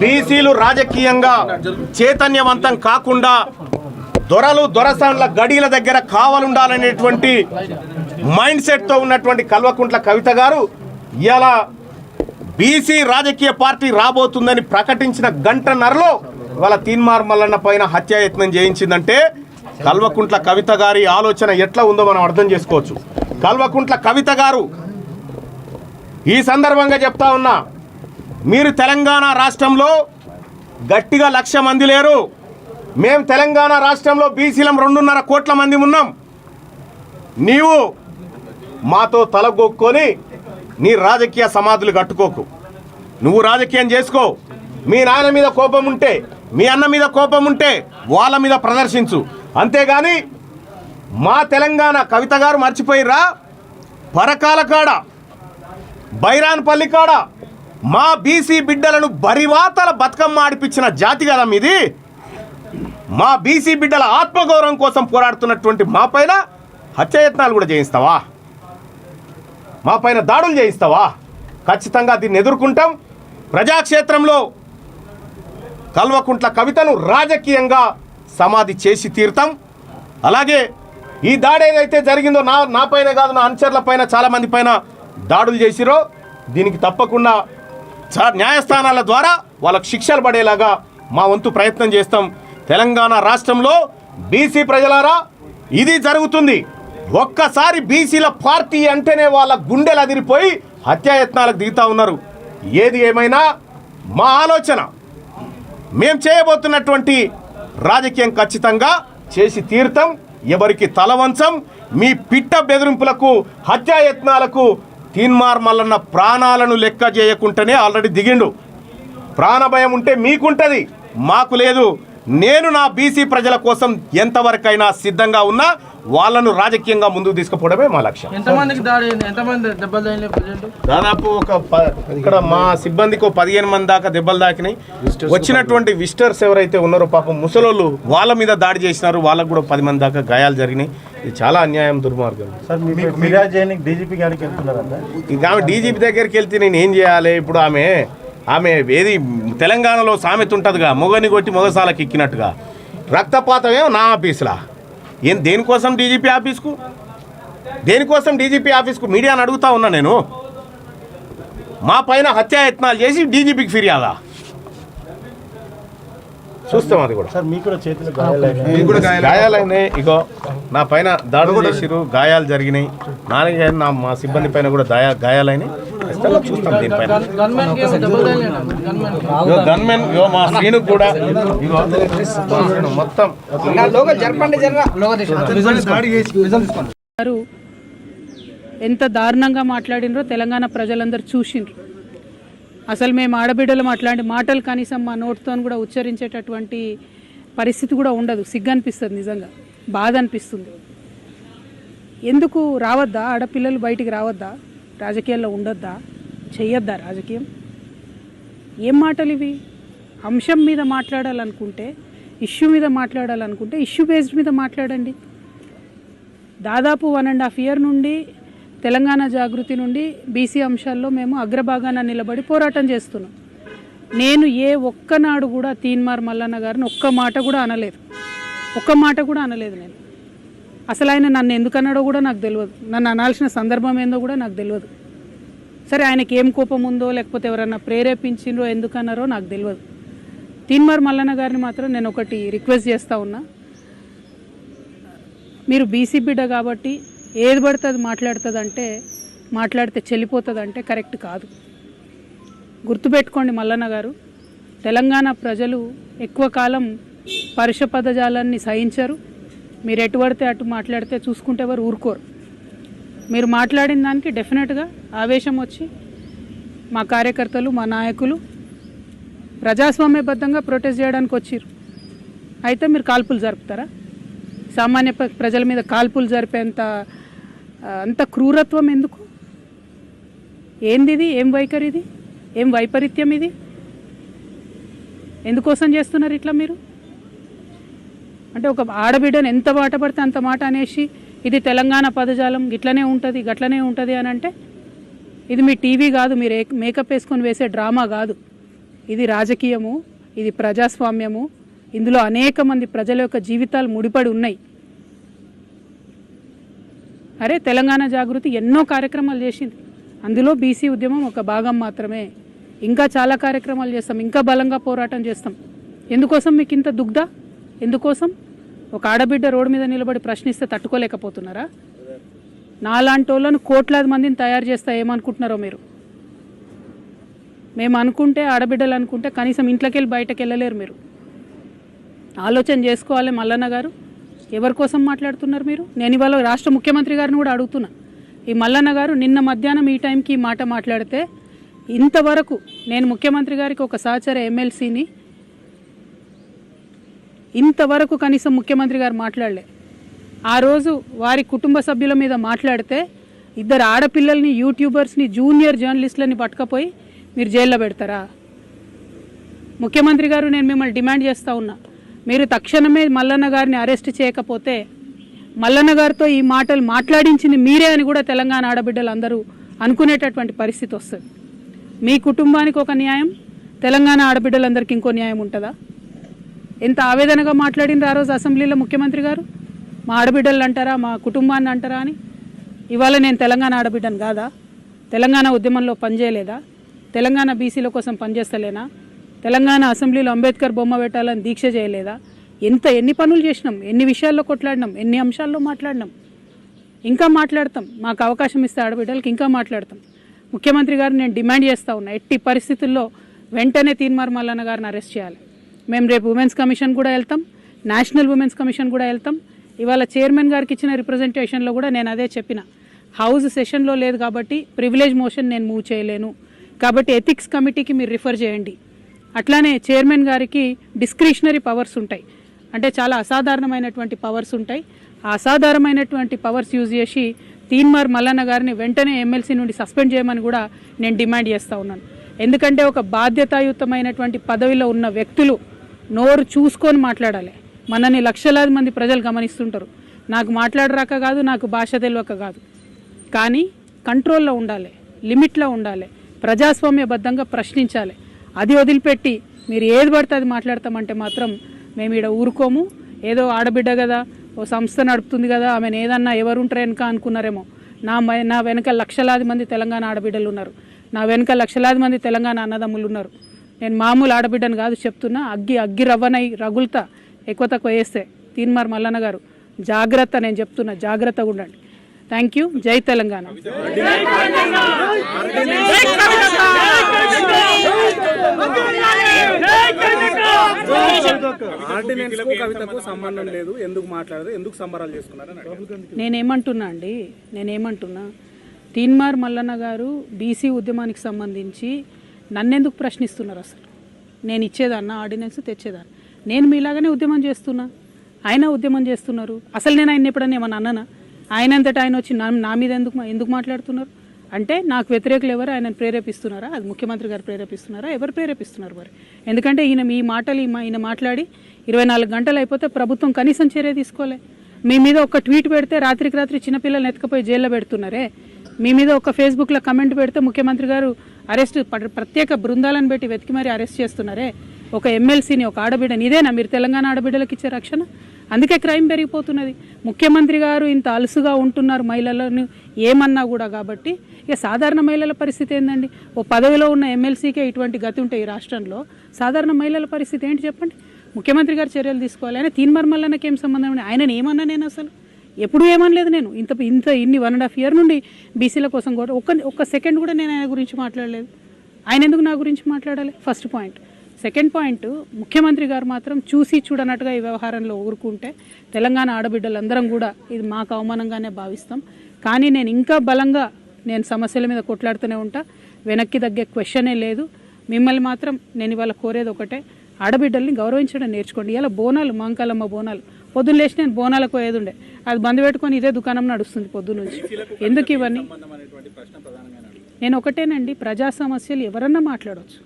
బీసీలు రాజకీయంగా చైతన్యవంతం కాకుండా దొరలు దొరసాన్ల గడీల దగ్గర కావాలుండాలనేటువంటి మైండ్ సెట్తో ఉన్నటువంటి కల్వకుంట్ల కవిత గారు ఇలా బీసీ రాజకీయ పార్టీ రాబోతుందని ప్రకటించిన గంటన్నరలో వాళ్ళ తీన్మార్ మల్లన్న పైన హత్యాయత్నం చేయించిందంటే కల్వకుంట్ల కవిత గారి ఆలోచన ఎట్లా ఉందో మనం అర్థం చేసుకోవచ్చు. కల్వకుంట్ల కవిత గారు ఈ సందర్భంగా చెప్తా ఉన్నా మీరు తెలంగాణ రాష్ట్రంలో గట్టిగా లక్ష మంది లేరు. మేము తెలంగాణ రాష్ట్రంలో బీసీలం రెండున్నర కోట్ల మంది ఉన్నాం. నీవు మాతో తలగొక్కొని నీ రాజకీయ సమాధులు కట్టుకోకు. నువ్వు రాజకీయం చేసుకో. మీ నాయన మీద కోపం ఉంటే మీ అన్న మీద కోపం ఉంటే వాళ్ళ మీద ప్రదర్శించు. అంతేగాని మా తెలంగాణ కవిత గారు మర్చిపోయిర్రా. పరకాల కాడ బైరాన్పల్లి కాడ మా బీసీ బిడ్డలను బరివాతల బతుకమ్మ ఆడిపించిన జాతి కదా మీది మా బీసీ బిడ్డల ఆత్మగౌరవం కోసం పోరాడుతున్నటువంటి మా పైన హత్యాయత్నాలు కూడా చేయిస్తావా? మా పైన దాడులు చేయిస్తావా? ఖచ్చితంగా దీన్ని ఎదుర్కొంటాం. ప్రజాక్షేత్రంలో కల్వకుంట్ల కవితను రాజకీయంగా సమాధి చేసి తీరుతాం. అలాగే ఈ దాడి ఏదైతే జరిగిందో నా నా పైన కాదు నా అనుచరుల పైన చాలామంది పైన దాడులు చేసిరో దీనికి తప్పకుండా న్యాయస్థానాల ద్వారా వాళ్ళకు శిక్షలు పడేలాగా మా వంతు ప్రయత్నం చేస్తాం. తెలంగాణ రాష్ట్రంలో బీసీ ప్రజలారా ఇది జరుగుతుంది. ఒక్కసారి బీసీల పార్టీ అంటేనే వాళ్ళ గుండెలు అదిరిపోయి హత్యాయత్నాలకు దిగుతా ఉన్నారు. ఏది ఏమైనా మా ఆలోచన. మేం చేయబోతున్నటువంటి రాజకీయం ఖచ్చితంగా చేసి తీర్థం ఎవరికి తలవంచం మీ పిట్ట బెదిరింపులకు హత్యాయత్నాలకు తీన్మార్ మల్లన్న ప్రాణాలను లెక్క చేయకుండానే ఆల్రెడీ దిగిండు. ప్రాణభయం ఉంటే మీకుంటుంది మాకు లేదు. నేను నా బీసీ ప్రజల కోసం ఎంతవరకైనా సిద్ధంగా ఉన్నా వాళ్ళను రాజకీయంగా ముందుకు తీసుకుపోవడమే మా లక్ష్యం. దాదాపు ఒక ఇక్కడ మా సిబ్బందికి పదిహేను మంది దాకా దెబ్బలు దాకినాయి వచ్చినటువంటి విజిటర్స్ ఎవరైతే ఉన్నారో పాపం ముసలోళ్ళు వాళ్ళ మీద దాడి చేసినారు. వాళ్ళకు కూడా పది మంది దాకా గాయాలు జరిగినాయి. ఇది చాలా అన్యాయం దుర్మార్గం. డీజీపీ గారికి వెళ్తున్నారంట. ఇంకా ఆమె డీజీపీ దగ్గరికి వెళ్తే నేను ఏం చేయాలి? ఇప్పుడు ఆమె ఆమె ఏది తెలంగాణలో సామెత ఉంటుందిగా మొగని కొట్టి మొగసాలకు ఎక్కినట్టుగా. రక్తపాతమేమో నా ఆఫీసులా? ఏం దేనికోసం డీజీపీ ఆఫీస్కు? దేనికోసం డీజీపీ ఆఫీస్కు మీడియాని అడుగుతా ఉన్నా నేను? మా పైన హత్యాయత్నాలు చేసి డీజీపీకి ఫిర్యాదా? చూస్తాం అది కూడా. సార్ మీకు కూడా చేతులు గాయాలైనాయి గాయాలైనాయి ఇగో నా పైన దాడులు చేసిరు గాయాలు జరిగినాయి. నాలుగే నా మా సిబ్బంది పైన కూడా గాయా గాయాలైనాయి చూస్తాం దీనిపైన గన్మెన్ ఇగో గన్మెన్ ఇగో మా శ్రీను కూడా ఇగో మొత్తం ఎంత దారుణంగా మాట్లాడినరో తెలంగాణ ప్రజలందరూ చూసిండ్రు. అసలు మేము ఆడబిడ్డలు అట్లాంటి మాటలు కనీసం మా నోటితో కూడా ఉచ్చరించేటటువంటి పరిస్థితి కూడా ఉండదు. సిగ్గు అనిపిస్తుంది నిజంగా. బాధ అనిపిస్తుంది ఎందుకు రావద్దా? ఆడపిల్లలు బయటికి రావద్దా? రాజకీయాల్లో ఉండొద్దా? చెయ్యొద్దా రాజకీయం? ఏం మాటలు ఇవి? అంశం మీద మాట్లాడాలనుకుంటే ఇష్యూ మీద మాట్లాడాలనుకుంటే ఇష్యూ బేస్డ్ మీద మాట్లాడండి. దాదాపు వన్ అండ్ హాఫ్ ఇయర్ నుండి తెలంగాణ జాగృతి నుండి బీసీ అంశాల్లో మేము అగ్రభాగాన నిలబడి పోరాటం చేస్తున్నాం. నేను ఏ ఒక్కనాడు కూడా తీన్మార్ మల్లన్న గారిని ఒక్క మాట కూడా అనలేదు. ఒక్క మాట కూడా అనలేదు నేను. అసలు ఆయన నన్ను ఎందుకన్నాడో కూడా నాకు తెలియదు. నన్ను అనాల్సిన సందర్భం ఏందో కూడా నాకు తెలియదు. సరే ఆయనకి ఏం కోపం ఉందో లేకపోతే ఎవరన్నా ప్రేరేపించిండ్రో ఎందుకన్నారో నాకు తెలియదు. తీన్మార్ మల్లన్న గారిని మాత్రం నేను ఒకటి రిక్వెస్ట్ చేస్తూ ఉన్నా. మీరు బీసీ బిడ్డ కాబట్టి ఏది పడితే అది మాట్లాడుతుంది అంటే మాట్లాడితే చెల్లిపోతుంది అంటే కరెక్ట్ కాదు. గుర్తుపెట్టుకోండి మల్లన్న గారు తెలంగాణ ప్రజలు ఎక్కువ కాలం పరుష పదజాలాన్ని సహించరు. మీరు ఎటు పడితే అటు మాట్లాడితే చూసుకుంటే ఎవరు ఊరుకోరు. మీరు మాట్లాడిన దానికి డెఫినెట్గా ఆవేశం వచ్చి మా కార్యకర్తలు మా నాయకులు ప్రజాస్వామ్యబద్ధంగా ప్రొటెస్ట్ చేయడానికి వచ్చిర్రు అయితే మీరు కాల్పులు జరుపుతారా? సామాన్య ప్ర- ప్రజల మీద కాల్పులు జరిపేంత అంత క్రూరత్వం ఎందుకు? ఏంది ఇది ఏం వైఖరి ఇది? ఏం వైపరీత్యం ఇది? ఎందుకోసం చేస్తున్నారు ఇట్లా మీరు? అంటే ఒక ఆడబిడ్డను ఎంత మాట పడితే అంత మాట అనేసి ఇది తెలంగాణ పదజాలం ఇట్లనే ఉంటుంది గట్లనే ఉంటుంది అని అంటే ఇది మీ టీవీ కాదు మీరు మేకప్ వేసుకొని వేసే డ్రామా కాదు. ఇది రాజకీయము ఇది ప్రజాస్వామ్యము. ఇందులో అనేక మంది ప్రజల యొక్క జీవితాలు ముడిపడి ఉన్నాయి. అరే తెలంగాణ జాగృతి ఎన్నో కార్యక్రమాలు చేసింది. అందులో బీసీ ఉద్యమం ఒక భాగం మాత్రమే. ఇంకా చాలా కార్యక్రమాలు చేస్తాం. ఇంకా బలంగా పోరాటం చేస్తాం. ఎందుకోసం మీకు ఇంత దుగ్ధ? ఎందుకోసం? ఒక ఆడబిడ్డ రోడ్డు మీద నిలబడి ప్రశ్నిస్తే తట్టుకోలేకపోతున్నారా? నాలాంటి వాళ్ళను కోట్లాది మందిని తయారు చేస్తా ఏమనుకుంటున్నారో మీరు? మేము అనుకుంటే ఆడబిడ్డలు అనుకుంటే కనీసం ఇంట్లోకి వెళ్ళి బయటకు వెళ్ళలేరు మీరు. ఆలోచన చేసుకోవాలి మల్లన్న గారు. ఎవరి కోసం మాట్లాడుతున్నారు మీరు? నేను ఇవాళ రాష్ట్ర ముఖ్యమంత్రి గారిని కూడా అడుగుతున్నా. ఈ మల్లన్న గారు నిన్న మధ్యాహ్నం ఈ టైంకి ఈ మాట మాట్లాడితే ఇంతవరకు నేను ముఖ్యమంత్రి గారికి ఒక సహచర ఎమ్మెల్సీని ఇంతవరకు కనీసం ముఖ్యమంత్రి గారు మాట్లాడలే. ఆ రోజు వారి కుటుంబ సభ్యుల మీద మాట్లాడితే ఇద్దరు ఆడపిల్లల్ని యూట్యూబర్స్ని జూనియర్ జర్నలిస్టులని పట్టుకపోయి మీరు జైల్లో పెడతారా? ముఖ్యమంత్రి గారు నేను మిమ్మల్ని డిమాండ్ చేస్తూ ఉన్నా. మీరు తక్షణమే మల్లన్న గారిని అరెస్ట్ చేయకపోతే మల్లన్న గారితో ఈ మాటలు మాట్లాడించింది మీరే అని కూడా తెలంగాణ ఆడబిడ్డలు అందరూ అనుకునేటటువంటి పరిస్థితి వస్తుంది. మీ కుటుంబానికి ఒక న్యాయం తెలంగాణ ఆడబిడ్డలందరికీ ఇంకో న్యాయం ఉంటుందా? ఎంత ఆవేదనగా మాట్లాడినారు ఆ రోజు అసెంబ్లీలో ముఖ్యమంత్రి గారు? మా ఆడబిడ్డలు అంటారా మా కుటుంబాన్ని అంటారా అని? ఇవాళ నేను తెలంగాణ ఆడబిడ్డను కాదా? తెలంగాణ ఉద్యమంలో పనిచేయలేదా? తెలంగాణ బీసీల కోసం పనిచేస్తలేనా? తెలంగాణ అసెంబ్లీలో అంబేద్కర్ బొమ్మ పెట్టాలని దీక్ష చేయలేదా? ఎంత ఎన్ని పనులు చేసినాం? ఎన్ని విషయాల్లో కొట్లాడినాం? ఎన్ని అంశాల్లో మాట్లాడినాం? ఇంకా మాట్లాడతాం. మాకు అవకాశం ఇస్తే ఆడబిడ్డలకి ఇంకా మాట్లాడతాం. ముఖ్యమంత్రి గారు నేను డిమాండ్ చేస్తా ఉన్నా ఎట్టి పరిస్థితుల్లో వెంటనే తీన్మార్ మల్లన్న గారిని అరెస్ట్ చేయాలి. మేము రేపు ఉమెన్స్ కమిషన్ కూడా వెళ్తాం నేషనల్ ఉమెన్స్ కమిషన్ కూడా వెళ్తాం. ఇవాళ చైర్మన్ గారికి ఇచ్చిన రిప్రజెంటేషన్లో కూడా నేను అదే చెప్పిన. హౌస్ సెషన్లో లేదు కాబట్టి ప్రివిలేజ్ మోషన్ నేను మూవ్ చేయలేను. కాబట్టి ఎథిక్స్ కమిటీకి మీరు రిఫర్ చేయండి. అట్లానే చైర్మన్ గారికి డిస్క్రిషనరీ పవర్స్ ఉంటాయి. అంటే చాలా అసాధారణమైనటువంటి పవర్స్ ఉంటాయి. ఆ అసాధారణమైనటువంటి పవర్స్ యూజ్ చేసి తీన్మార్ మల్లన్న గారిని వెంటనే ఎమ్మెల్సీ నుండి సస్పెండ్ చేయమని కూడా నేను డిమాండ్ చేస్తూ ఉన్నాను. ఎందుకంటే ఒక బాధ్యతాయుతమైనటువంటి పదవిలో ఉన్న వ్యక్తులు నోరు చూసుకొని మాట్లాడాలి. మనని లక్షలాది మంది ప్రజలు గమనిస్తుంటారు. నాకు మాట్లాడరాక కాదు నాకు భాష తెలియక కాదు. కానీ కంట్రోల్లో ఉండాలి లిమిట్లో ఉండాలి ప్రజాస్వామ్యబద్ధంగా ప్రశ్నించాలి. అది వదిలిపెట్టి మీరు ఏది పడితే అది మాట్లాడతామంటే మాత్రం మేము ఈడ ఊరుకోము. ఏదో ఆడబిడ్డ కదా ఓ సంస్థ నడుపుతుంది కదా ఆమెను ఏదన్నా ఎవరు ఉంటారు వెనక అనుకున్నారేమో. నా నా వెనక లక్షలాది మంది తెలంగాణ ఆడబిడ్డలు ఉన్నారు. నా వెనక లక్షలాది మంది తెలంగాణ అన్నదమ్ములు ఉన్నారు. నేను మామూలు ఆడబిడ్డను కాదు చెప్తున్నా అగ్గి అగ్గి రవ్వనై రగులుతా ఎక్కువ తక్కువ వేస్తే. తీన్మార్ మల్లన్న గారు జాగ్రత్త నేను చెప్తున్నా జాగ్రత్తగా ఉండండి. థ్యాంక్ యూ జై తెలంగాణ. ఆర్డినెన్స్ కవితకు సంబంధం లేదు ఎందుకు మాట్లాడదు ఎందుకు సంబరాలు చేసుకున్నారని నేనేమంటున్నా? అండి నేనేమంటున్నా తీన్మార్ మల్లన్న గారు బీసీ ఉద్యమానికి సంబంధించి నన్నెందుకు ప్రశ్నిస్తున్నారు అసలు? నేను ఇచ్చేదాన్న ఆర్డినెన్స్ తెచ్చేదాన్ని. నేను మీలాగానే ఉద్యమం చేస్తున్నా. ఆయన ఉద్యమం చేస్తున్నారు. అసలు నేను ఆయన ఎప్పుడన్నా ఏమన్నా అన్నానా? ఆయన ఆయన వచ్చి నా నా మీద ఎందుకు ఎందుకు మాట్లాడుతున్నారు? అంటే నాకు వ్యతిరేకులు ఎవరు ఆయనను ప్రేరేపిస్తున్నారా? అది ముఖ్యమంత్రి గారు ప్రేరేపిస్తున్నారా? ఎవరు ప్రేరేపిస్తున్నారు మరి? ఎందుకంటే ఈయన మీ మాటలు మా- ఈయన మాట్లాడి ఇరవై నాలుగు గంటలు అయిపోతే ప్రభుత్వం కనీసం చర్య తీసుకోలే. మీ మీద ఒక ట్వీట్ పెడితే రాత్రికి రాత్రి చిన్నపిల్లల్ని ఎత్తుకపోయి జైల్లో పెడుతున్నారే? మీ మీద ఒక ఫేస్బుక్లో కమెంట్ పెడితే ముఖ్యమంత్రి గారు అరెస్ట్ ప- ప్రత్యేక బృందాలను పెట్టి వెతికి మరీ అరెస్ట్ చేస్తున్నారే? ఒక ఎమ్మెల్సీని ఒక ఆడబిడ్డని ఇదేనా? మీరు తెలంగాణ ఆడబిడ్డలకు ఇచ్చే రక్షణ? అందుకే క్రైమ్ పెరిగిపోతున్నది. ముఖ్యమంత్రి గారు ఇంత అలుసుగా ఉంటున్నారు మహిళలను ఏమన్నా కూడా కాబట్టి ఇక సాధారణ మహిళల పరిస్థితి ఏందండి? ఓ పదవిలో ఉన్న ఎమ్మెల్సీకే ఇటువంటి గతి ఉంటే ఈ రాష్ట్రంలో సాధారణ మహిళల పరిస్థితి ఏంటి చెప్పండి? ముఖ్యమంత్రి గారు చర్యలు తీసుకోవాలి. ఆయన తీన్ మల్లన్నకి ఏం సంబంధం ఉంది ఆయనని ఏమన్నా నేను అసలు? ఎప్పుడు ఏమనలేదు నేను. ఇంత ఇంత ఇన్ని వన్ అండ్ హాఫ్ ఇయర్ నుండి బీసీల కోసం కూడా ఒక్క ఒక్క సెకండ్ కూడా నేను ఆయన గురించి మాట్లాడలేదు. ఆయన ఎందుకు నా గురించి మాట్లాడాలి? ఫస్ట్ పాయింట్ సెకండ్ పాయింట్ ముఖ్యమంత్రి గారు మాత్రం చూసి చూడనట్టుగా ఈ వ్యవహారంలో ఊరుకుంటే తెలంగాణ ఆడబిడ్డలందరం కూడా ఇది మాకు అవమానంగానే భావిస్తాం. కానీ నేను ఇంకా బలంగా నేను సమస్యల మీద కొట్లాడుతూనే ఉంటా. వెనక్కి తగ్గే క్వశ్చనే లేదు. మిమ్మల్ని మాత్రం నేను ఇవాళ కోరేది ఒకటే. ఆడబిడ్డల్ని గౌరవించడం నేర్చుకోండి. ఇలా బోనాలు మాంకాలమ్మ బోనాలు. పొద్దున్న లేచి నేను బోనాలకు పోయేది ఉండే అది బంద్ పెట్టుకొని ఇదే దుకాణం నడుస్తుంది పొద్దు నుంచి. ఎందుకు ఇవన్నీ. నేను ఒకటేనండి ప్రజా సమస్యలు ఎవరన్నా మాట్లాడవచ్చు